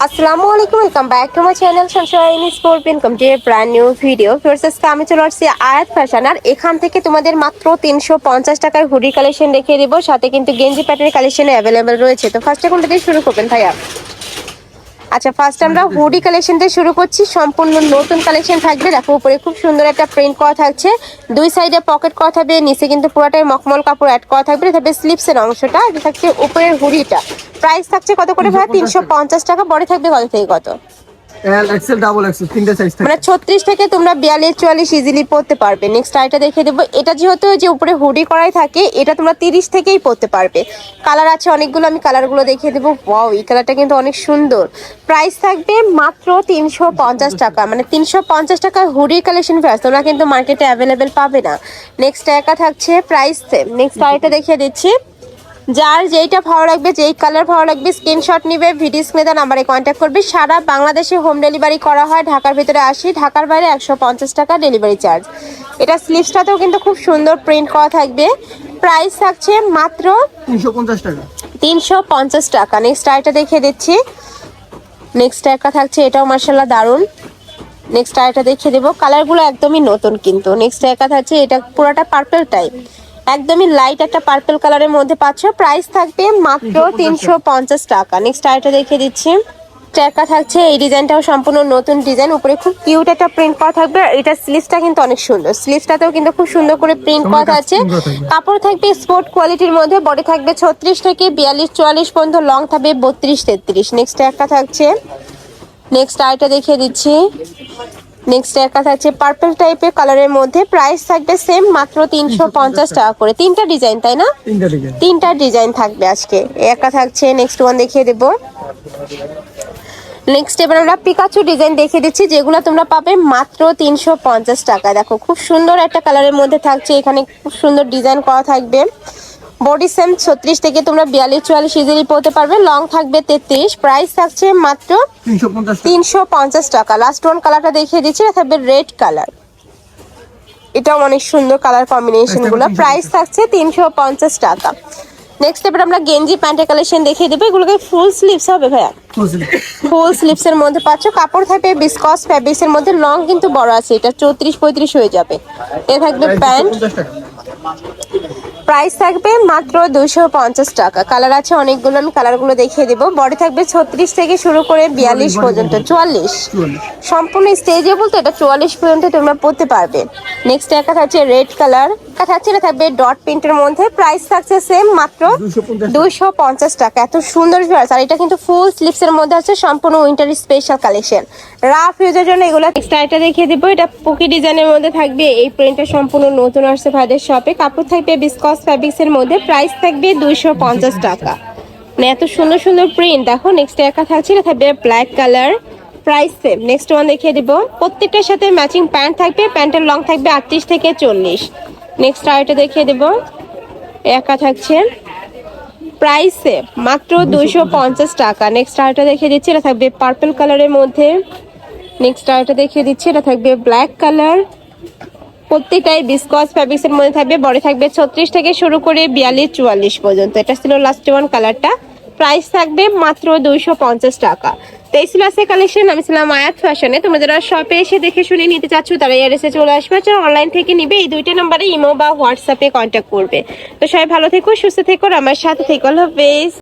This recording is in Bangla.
আসসালামু আলাইকুম, welcome back to my channel sunshine sport income যে ব্র্যান্ড নিউ ভিডিও। ফার্স্ট আমি চলে আসছি আয়াত ফ্যাশন। আর এখান থেকে তোমাদের মাত্র তিনশো পঞ্চাশ টাকার হুডি কালেকশন দেখিয়ে দেবো। সাথে কিন্তু গেঞ্জি প্যাটার্নের কালেকশন অ্যাভেলেবেল রয়েছে। তো ফার্স্টে কোনটা দিয়ে শুরু করবেন ভাইয়া? আচ্ছা ফার্স্ট আমরা হুডি কালেকশন দিয়ে শুরু করছি। সম্পূর্ণ নতুন কালেকশন থাকবে। দেখো উপরে খুব সুন্দর একটা প্রিন্ট করা থাকছে। দুই সাইডে পকেট করা থাকবে নিচে কিন্তু পুরোটাই মকমল কাপড় অ্যাড করা থাকবে। তবে থাকবে স্লিপসের অংশটা এটা থাকছে উপরের হুডিটা প্রাইস থাকছে কত করে ভাই? তিনশো পঞ্চাশ। টাকা বড় থাকবে কত থেকে কত? এল এক্সেল ডাবল এক্সেল তিনটে সাইজ থাকে। মানে ছত্রিশ থেকে তোমরা বিয়াল্লিশ, চুয়াল্লিশ ইজিলি পড়তে পারবে। নেক্সট আইটা দেখে দেবো। এটা যেহেতু যে উপরে হুডি করাই থাকে, এটা তোমরা তিরিশ থেকেই পড়তে পারবে। কালার আছে অনেকগুলো, আমি কালারগুলো দেখিয়ে দেবো। ওয়াও এই কালারটা কিন্তু অনেক সুন্দর। প্রাইস থাকবে মাত্র তিনশো পঞ্চাশ টাকা। মানে তিনশো পঞ্চাশ টাকার হুডির কালেকশন প্রাইস তোমরা কিন্তু মার্কেটে অ্যাভেলেবেল পাবে না। নেক্সট একা থাকছে প্রাইস সেম নেক্সট আইটা দেখিয়ে দিচ্ছি। যার যেইটা ভালো লাগবে যেই কালার ভালো লাগবে স্ক্রিনশট নিবে ভিডিও স্ক্রিনে নাম্বারে কন্ট্যাক্ট করবে। সারা বাংলাদেশে হোম ডেলিভারি করা হয় ঢাকার ভিতরে আসি ঢাকার বাইরে একশো পঞ্চাশ টাকা ডেলিভারি চার্জ এটা স্লিপসটাতেও কিন্তু খুব সুন্দর প্রিন্ট করা থাকবে। প্রাইস থাকছে মাত্র তিনশো পঞ্চাশ টাকা। তিনশো পঞ্চাশ টাকা। নেক্সট আইটা দেখিয়ে দিচ্ছি। নেক্সট একটা থাকছে এটাও মার্শাল্লাহ দারুণ। নেক্সট আইটা দেখিয়ে দেবো। কালারগুলো একদমই নতুন কিন্তু। নেক্সট একা থাকছে এটা পুরোটা পার্পল টাইপ একদমই লাইট একটা পার্পল কালারের মধ্যে পাচ্ছ। প্রাইস থাকবে মাত্র তিনশো পঞ্চাশ। টাকা। নেক্সট আইটা দেখিয়ে দিচ্ছি। ট্যাকা থাকছে এই ডিজাইনটাও সম্পূর্ণ নতুন ডিজাইন। উপরে খুব কিউট একটা প্রিন্ট করা থাকবে। আর এটা স্লিভসটা কিন্তু অনেক সুন্দর। স্লিভসটাতেও কিন্তু খুব সুন্দর করে প্রিন্ট করা আছে। কাপড় থাকবে স্পোর্ট কোয়ালিটির মধ্যে। বডি থাকবে ছত্রিশ থেকে বিয়াল্লিশ চুয়াল্লিশ পর্যন্ত। লং থাকবে বত্রিশ তেত্রিশ। নেক্সট একটা থাকছে। নেক্সট আইটা দেখিয়ে দিচ্ছি। নেক্সট একটা থাকছে পার্পল টাইপের কালারের মধ্যে প্রাইস থাকবে সেম মাত্র তিনশো পঞ্চাশ টাকা করে। তিনটা ডিজাইন তাই না? তিনটা ডিজাইন তিনটা ডিজাইন থাকবে আজকে। একটা থাকছে নেক্সট ওয়ান দেখিয়ে দেবো। নেক্সট এবার আমরা পিকাচু ডিজাইন দেখিয়ে দিচ্ছি যেগুলো তোমরা পাবে মাত্র তিনশো পঞ্চাশ টাকা দেখো খুব সুন্দর একটা কালারের মধ্যে থাকছে। এখানে খুব সুন্দর ডিজাইন করা থাকবে। বডি সেম ছত্রিশ থেকে তোমরা বিয়াল্লিশ চুয়াল্লিশ ইজিলি পড়তে পারবে। লং থাকবে তেত্রিশ। প্রাইস থাকছে মাত্র তিনশো পঞ্চাশ টাকা। লাস্ট ওয়ান কালারটা দেখিয়ে দিচ্ছি এটা থাকবে রেড কালার এটাও অনেক সুন্দর কালার কম্বিনেশনগুলো। প্রাইস থাকছে তিনশো পঞ্চাশ টাকা। নেক্সট এবার আমরা গেঞ্জি প্যান্টের কালেকশন দেখিয়ে দেবো। এগুলোকে ফুল স্লিভস হবে ভাইয়া। ফুল স্লিভস এর মধ্যে পাচ্ছ। কাপড় থাকবে বিসকস ফ্যাব্রিক্স এর মধ্যে। লং কিন্তু বড় আছে এটা চৌত্রিশ পঁয়ত্রিশ হয়ে যাবে। এ থাকবে প্যান্ট প্রাইস থাকবে মাত্র দুশো পঞ্চাশ টাকা। কালার আছে অনেকগুলো, আমি কালারগুলো দেখিয়ে দেবো। বডি থাকবে ছত্রিশ থেকে শুরু করে বিয়াল্লিশ পর্যন্ত, চুয়াল্লিশ। সম্পূর্ণ স্টেজে বলতে এটা চুয়াল্লিশ পর্যন্ত তোমরা পড়তে পারবে। নেক্সট একটা থাকছে রেড কালার একটা থাকছে এটা থাকবে ডট প্রিন্টের মধ্যে। প্রাইস থাকছে সেম মাত্র দুইশো পঞ্চাশ টাকা। এত সুন্দর ভিউয়ার্স আর এটা কিন্তু ফুল স্লিপসের মধ্যে আছে সম্পূর্ণ উইন্টার স্পেশাল কালেকশন রাফ ইউজের জন্য এগুলো নেক্সট এটা দেখিয়ে দিব। এটা পুকি ডিজাইনের মধ্যে থাকবে। এই প্রিন্টটা সম্পূর্ণ নতুন আসছে ভাইদের শপে কাপড় থাকবে বিসকস ফ্যাব্রিক্সের মধ্যে। প্রাইস থাকবে দুইশো পঞ্চাশ টাকা। মানে এত সুন্দর সুন্দর প্রিন্ট দেখো নেক্সট একা থাকছে এটা থাকবে black colour price same next one দেখিয়ে দিব। প্রত্যেকটার সাথে ম্যাচিং প্যান্ট থাকবে। প্যান্টের লং থাকবে আটত্রিশ থেকে চল্লিশ। নেক্সট আরেকটা দেখিয়ে দেবো। একা থাকছে প্রাইসে মাত্র দুইশো পঞ্চাশ। টাকা। নেক্সট আরেকটা দেখিয়ে দিচ্ছি এটা থাকবে পার্পল কালারের মধ্যে। নেক্সট আরেকটা দেখিয়ে দিচ্ছি এটা থাকবে ব্ল্যাক কালার প্রত্যেকটাই বিসকস ফ্যাব্রিক্সের মধ্যে থাকবে। বড় থাকবে ছত্রিশ থেকে শুরু করে বিয়াল্লিশ চুয়াল্লিশ পর্যন্ত। এটা ছিল লাস্ট ওয়ান কালারটা প্রাইস থাকবে মাত্র দুইশো পঞ্চাশ টাকা। তো এই ছিল আজকে কালেকশন আমি ছিলাম আয়াত ফ্যাশনে। তোমরা যারা শপে এসে দেখে শুনে নিতে চাচ্ছ, তারা এসে চলে আসবে। যারা অনলাইন থেকে নিবে, এই দুইটা নম্বরে ইমো বা হোয়াটসঅ্যাপে কন্ট্যাক্ট করবে। তো সবাই ভালো থেকো, সুস্থ থেকো আমার সাথে থেকো বেশ